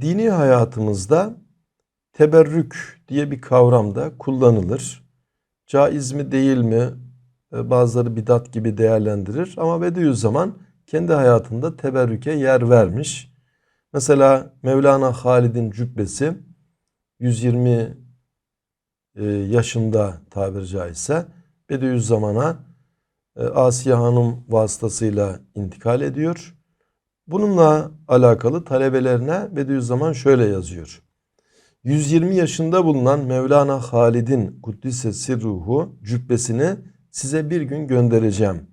Dini hayatımızda teberrük diye bir kavram da kullanılır. Caiz mi değil mi e, bazıları bidat gibi değerlendirir ama Bediüzzaman kendi hayatında teberrüke yer vermiş. Mesela Mevlana Halid'in cübbesi 120 e, yaşında tabiri caizse Bediüzzaman'a e, Asiye Hanım vasıtasıyla intikal ediyor. Bununla alakalı talebelerine Bediüzzaman şöyle yazıyor. 120 yaşında bulunan Mevlana Halid'in Kuddise Sirruhu cübbesini size bir gün göndereceğim.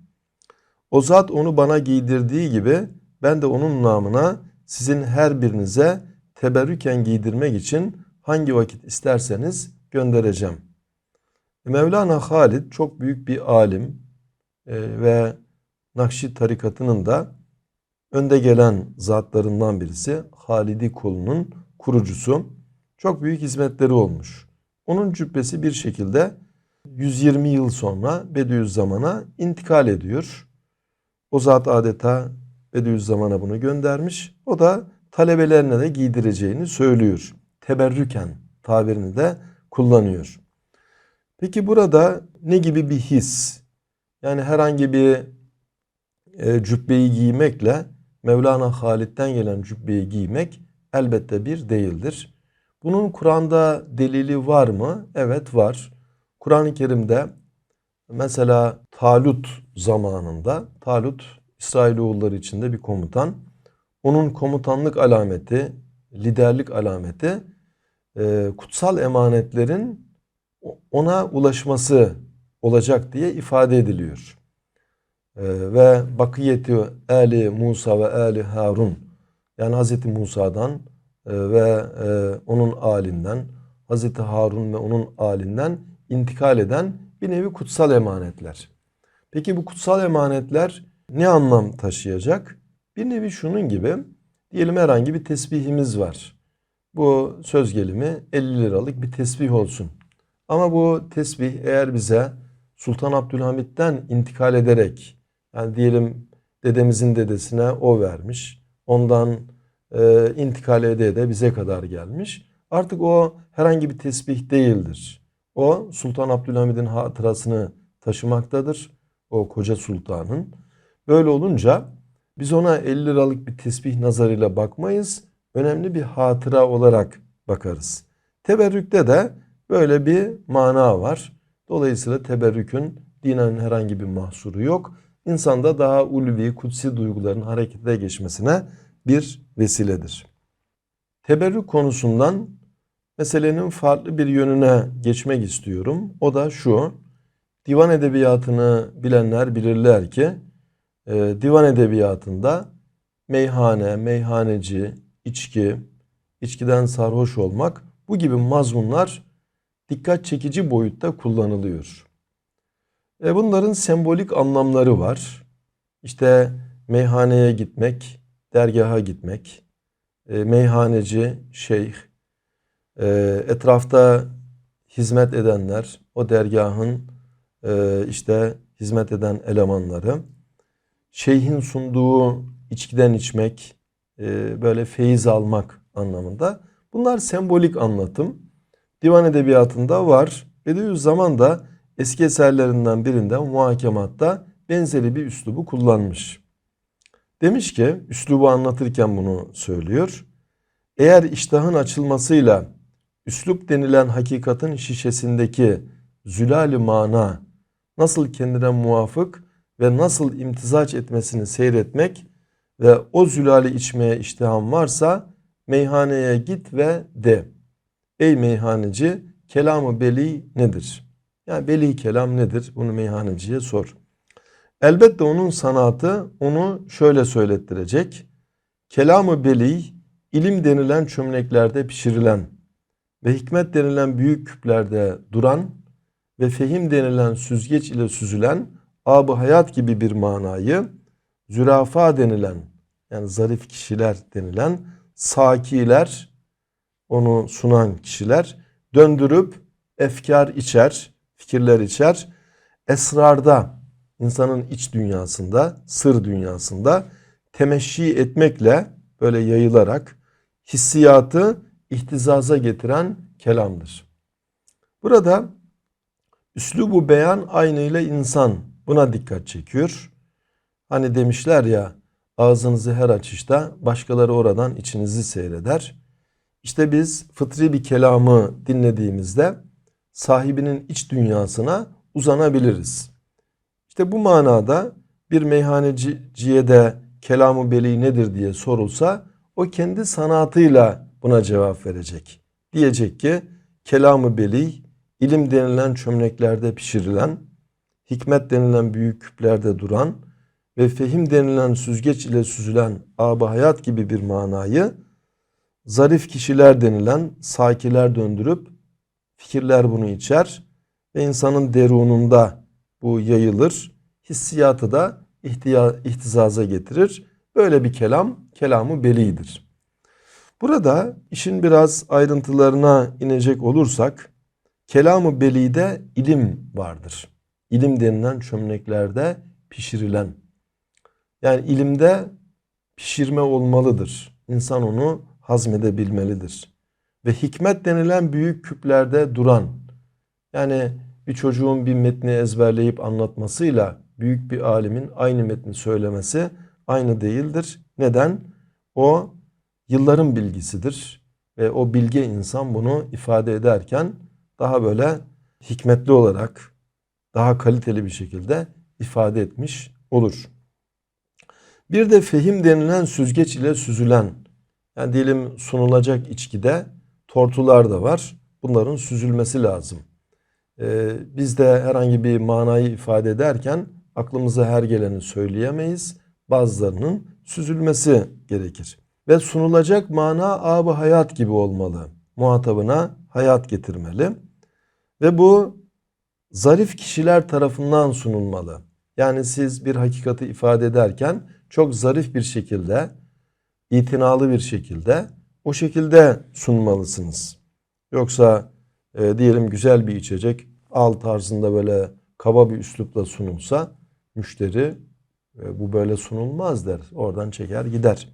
O zat onu bana giydirdiği gibi ben de onun namına sizin her birinize teberrüken giydirmek için hangi vakit isterseniz göndereceğim. Mevlana Halid çok büyük bir alim e, ve Nakşi tarikatının da önde gelen zatlarından birisi Halidi kolunun kurucusu. Çok büyük hizmetleri olmuş. Onun cübbesi bir şekilde 120 yıl sonra Bediüzzaman'a intikal ediyor. O zat adeta Bediüzzaman'a bunu göndermiş. O da talebelerine de giydireceğini söylüyor. Teberrüken tabirini de kullanıyor. Peki burada ne gibi bir his? Yani herhangi bir e, cübbeyi giymekle Mevlana Halid'den gelen cübbeyi giymek elbette bir değildir. Bunun Kur'an'da delili var mı? Evet var. Kur'an-ı Kerim'de mesela Talut zamanında Talut İsrailoğulları içinde bir komutan. Onun komutanlık alameti, liderlik alameti e, kutsal emanetlerin ona ulaşması olacak diye ifade ediliyor. E, ve bakiyeti Ali Musa ve Ali Harun yani Hazreti Musa'dan e, ve e, onun alinden Hazreti Harun ve onun alinden intikal eden bir nevi kutsal emanetler. Peki bu kutsal emanetler ne anlam taşıyacak? Bir nevi şunun gibi diyelim herhangi bir tesbihimiz var. Bu söz gelimi 50 liralık bir tesbih olsun. Ama bu tesbih eğer bize Sultan Abdülhamit'ten intikal ederek yani diyelim dedemizin dedesine o vermiş. Ondan e, intikal ede ede bize kadar gelmiş. Artık o herhangi bir tesbih değildir. O Sultan Abdülhamid'in hatırasını taşımaktadır. O koca sultanın. Böyle olunca biz ona 50 liralık bir tesbih nazarıyla bakmayız. Önemli bir hatıra olarak bakarız. Teberrükte de böyle bir mana var. Dolayısıyla teberrükün dinen herhangi bir mahsuru yok. İnsanda daha ulvi, kutsi duyguların harekete geçmesine bir vesiledir. Teberrük konusundan meselenin farklı bir yönüne geçmek istiyorum. O da şu. Divan edebiyatını bilenler bilirler ki e, divan edebiyatında meyhane, meyhaneci, içki, içkiden sarhoş olmak bu gibi mazmunlar dikkat çekici boyutta kullanılıyor. E bunların sembolik anlamları var. İşte meyhaneye gitmek, dergaha gitmek, e, meyhaneci, şeyh, e, etrafta hizmet edenler, o dergahın e, işte hizmet eden elemanları, şeyhin sunduğu içkiden içmek, e, böyle feyiz almak anlamında. Bunlar sembolik anlatım. Divan edebiyatında var. Bediüzzaman da eski eserlerinden birinde muhakematta benzeri bir üslubu kullanmış. Demiş ki, üslubu anlatırken bunu söylüyor. Eğer iştahın açılmasıyla üslup denilen hakikatin şişesindeki zülal mana nasıl kendine muvafık ve nasıl imtizaç etmesini seyretmek ve o zülali içmeye iştiham varsa meyhaneye git ve de. Ey meyhaneci kelamı beli nedir? Yani beli kelam nedir? Bunu meyhaneciye sor. Elbette onun sanatı onu şöyle söylettirecek. Kelamı beli ilim denilen çömleklerde pişirilen ve hikmet denilen büyük küplerde duran ve fehim denilen süzgeç ile süzülen ab hayat gibi bir manayı zürafa denilen yani zarif kişiler denilen sakiler onu sunan kişiler döndürüp efkar içer, fikirler içer. Esrarda insanın iç dünyasında, sır dünyasında temeşşi etmekle böyle yayılarak hissiyatı ihtizaza getiren kelamdır. Burada üslubu beyan aynıyla insan buna dikkat çekiyor. Hani demişler ya ağzınızı her açışta başkaları oradan içinizi seyreder. İşte biz fıtri bir kelamı dinlediğimizde sahibinin iç dünyasına uzanabiliriz. İşte bu manada bir meyhaneciye de kelamı beli nedir diye sorulsa o kendi sanatıyla buna cevap verecek. Diyecek ki kelamı beli ilim denilen çömleklerde pişirilen, hikmet denilen büyük küplerde duran ve fehim denilen süzgeç ile süzülen ab hayat gibi bir manayı zarif kişiler denilen sakiler döndürüp fikirler bunu içer ve insanın derununda bu yayılır. Hissiyatı da ihtiya, ihtizaza getirir. Böyle bir kelam kelamı belidir. Burada işin biraz ayrıntılarına inecek olursak kelamı belide ilim vardır. İlim denilen çömleklerde pişirilen. Yani ilimde pişirme olmalıdır. İnsan onu hazmedebilmelidir. Ve hikmet denilen büyük küplerde duran. Yani bir çocuğun bir metni ezberleyip anlatmasıyla büyük bir alimin aynı metni söylemesi aynı değildir. Neden? O yılların bilgisidir ve o bilge insan bunu ifade ederken daha böyle hikmetli olarak daha kaliteli bir şekilde ifade etmiş olur. Bir de fehim denilen süzgeç ile süzülen yani diyelim sunulacak içkide tortular da var. Bunların süzülmesi lazım. Ee, biz de herhangi bir manayı ifade ederken aklımıza her geleni söyleyemeyiz. Bazılarının süzülmesi gerekir. Ve sunulacak mana abı hayat gibi olmalı. Muhatabına hayat getirmeli. Ve bu zarif kişiler tarafından sunulmalı. Yani siz bir hakikati ifade ederken çok zarif bir şekilde, itinalı bir şekilde o şekilde sunmalısınız. Yoksa e, diyelim güzel bir içecek al tarzında böyle kaba bir üslupla sunulsa müşteri e, bu böyle sunulmaz der. Oradan çeker gider.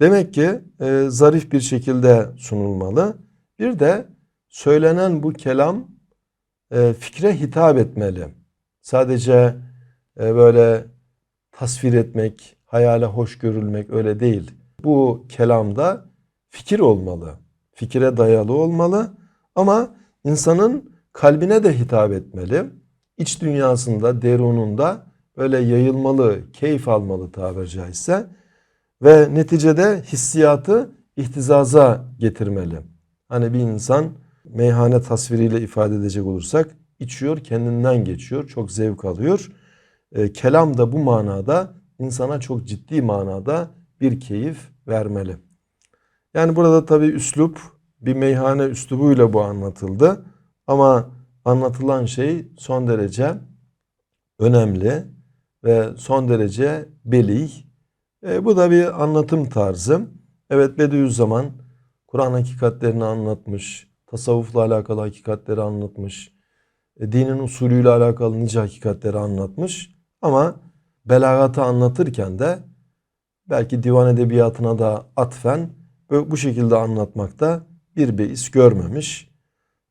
Demek ki e, zarif bir şekilde sunulmalı. Bir de söylenen bu kelam e, fikre hitap etmeli. Sadece e, böyle tasvir etmek, hayale hoş görülmek öyle değil. Bu kelamda fikir olmalı. Fikire dayalı olmalı ama insanın kalbine de hitap etmeli. İç dünyasında, derununda böyle yayılmalı, keyif almalı tabiri caizse ve neticede hissiyatı ihtizaza getirmeli. Hani bir insan meyhane tasviriyle ifade edecek olursak içiyor, kendinden geçiyor, çok zevk alıyor. E, kelam da bu manada insana çok ciddi manada bir keyif vermeli. Yani burada tabi üslup bir meyhane üslubuyla bu anlatıldı. Ama anlatılan şey son derece önemli ve son derece belih. E, bu da bir anlatım tarzı. Evet Bediüzzaman Kur'an hakikatlerini anlatmış, tasavvufla alakalı hakikatleri anlatmış, e, dinin usulüyle alakalı nice hakikatleri anlatmış. Ama belagatı anlatırken de belki divan edebiyatına da atfen bu şekilde anlatmakta bir beis görmemiş.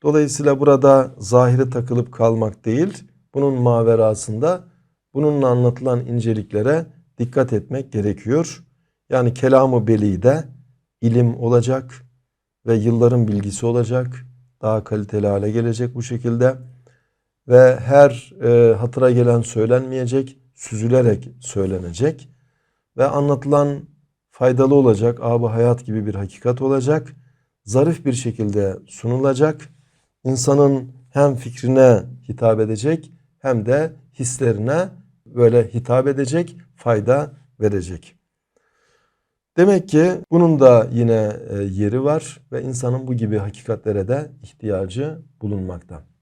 Dolayısıyla burada zahiri takılıp kalmak değil, bunun maverasında bununla anlatılan inceliklere dikkat etmek gerekiyor. Yani kelamı belide ilim olacak ve yılların bilgisi olacak. Daha kaliteli hale gelecek bu şekilde. Ve her e, hatıra gelen söylenmeyecek, süzülerek söylenecek. Ve anlatılan faydalı olacak, abı hayat gibi bir hakikat olacak. Zarif bir şekilde sunulacak. İnsanın hem fikrine hitap edecek hem de hislerine böyle hitap edecek, fayda verecek. Demek ki bunun da yine e, yeri var ve insanın bu gibi hakikatlere de ihtiyacı bulunmakta.